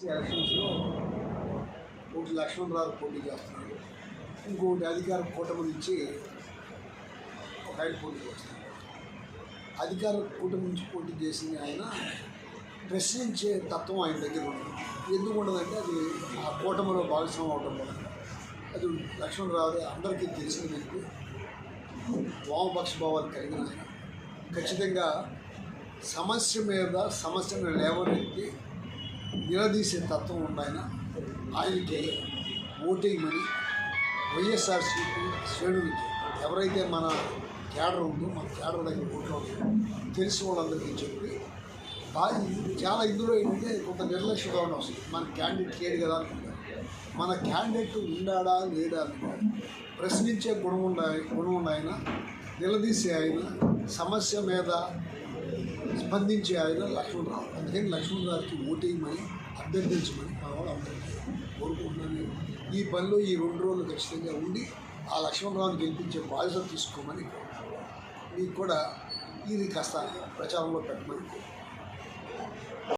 ఎలక్షన్స్లో ఒకటి లక్ష్మణరావు పోటీ చేస్తున్నాడు ఇంకొకటి అధికార కూటమి నుంచి ఒక ఆయన పోటీ చేస్తున్నాడు అధికార కూటమి నుంచి పోటీ చేసింది ఆయన ప్రశ్నించే తత్వం ఆయన దగ్గర ఉండదు ఎందుకు ఉండదంటే అది ఆ కూటమిలో భాగస్వామ్యం అవడం వల్ల. అది లక్ష్మణరావు అందరికీ తెలిసిన వ్యక్తి వామపక్ష భావాలు కలిగిన ఆయన. ఖచ్చితంగా సమస్య మీద సమస్యను లేవనెత్తి నిలదీసే తత్వం ఉన్నాయన ఆయనకి ఓటేయమని వైఎస్ఆర్సీపీ శ్రేణులకి ఎవరైతే మన క్యాడర్ ఉందో మన క్యాడర్ దగ్గర ఓట్లు ఉందో తెలిసిన వాళ్ళందరికీ చెప్పి బాగా చాలా ఇందులో ఏంటంటే కొంత నిర్లక్ష్య ధోరణి వస్తుంది. మన క్యాండిడేట్ లేడు కదా అనుకుంటారు. మన క్యాండిడేట్ ఉండాడా లేడా అనుకుంటారు. ప్రశ్నించే గుణం ఉండ గుణం ఉన్న ఆయన నిలదీసే ఆయన సమస్య మీద స్పందించే ఆయన లక్ష్మణరావు. అందుకని లక్ష్మణరావుకి ఓటేయమని అభ్యర్థించమని కావాలి అందరికీ కోరుకుంటున్నాను. ఈ పనిలో ఈ రెండు రోజులు ఖచ్చితంగా ఉండి ఆ లక్ష్మణరావుని గెలిపించే బాధ్యత తీసుకోమని మీకు కూడా ఇది కాస్త ప్రచారంలో పెట్టమని